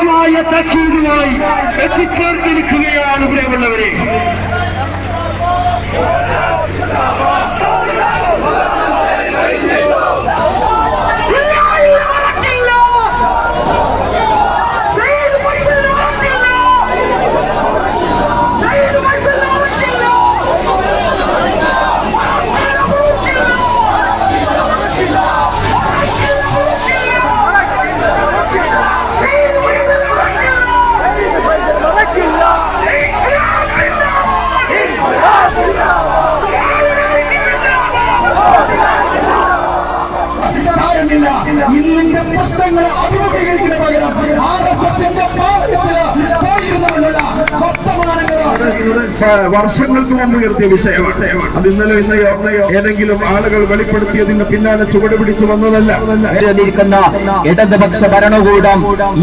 ശക്തമായ തക്കീതുമായി എത്തിച്ചേർത്തിരിക്കുകയാണ് ഇവിടെ ഇന്നിന്റെ പ്രശ്നങ്ങളെ അഭിമുഖീകരിക്കുന്ന പകരം ആർ എസ് വർഷങ്ങൾക്ക് മുമ്പ് ഉയർത്തിയ വിഷയമാണ്. അത് ഇന്നലെ ഇന്നയോ ഏതെങ്കിലും ആളുകൾ വെളിപ്പെടുത്തിയതിന് പിന്നാലെ ചുവട് പിടിച്ചു വന്നതല്ല. നിൽക്കുന്ന ഇടതുപക്ഷ ഭരണകൂടം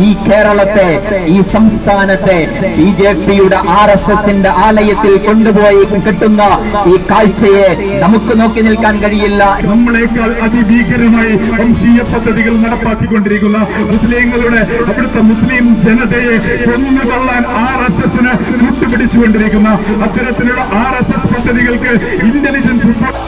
ഈ കേരളത്തെ ഈ സംസ്ഥാനത്തെ ബി ജെ പിയുടെ ആർ എസ് എസിന്റെ ആലയത്തിൽ കൊണ്ടുപോയി കിട്ടുന്ന ഈ കാഴ്ചയെ നമുക്ക് നോക്കി നിൽക്കാൻ കഴിയില്ല. നമ്മളെക്കാൾ അതിഭീകരമായി വംശീയ പദ്ധതികൾ നടപ്പാക്കിക്കൊണ്ടിരിക്കുന്ന മുസ്ലിങ്ങളുടെ അവിടുത്തെ മുസ്ലിം ജനതയെ കൊന്നു കൊള്ളാൻ ആർ എസ് എസിന് മുട്ടുപിടിച്ചുകൊണ്ടിരിക്കുന്ന അത്തരത്തിലുള്ള ആർ എസ് എസ് പദ്ധതികൾക്ക് ഇന്റലിജൻസ് റിപ്പോർട്ട്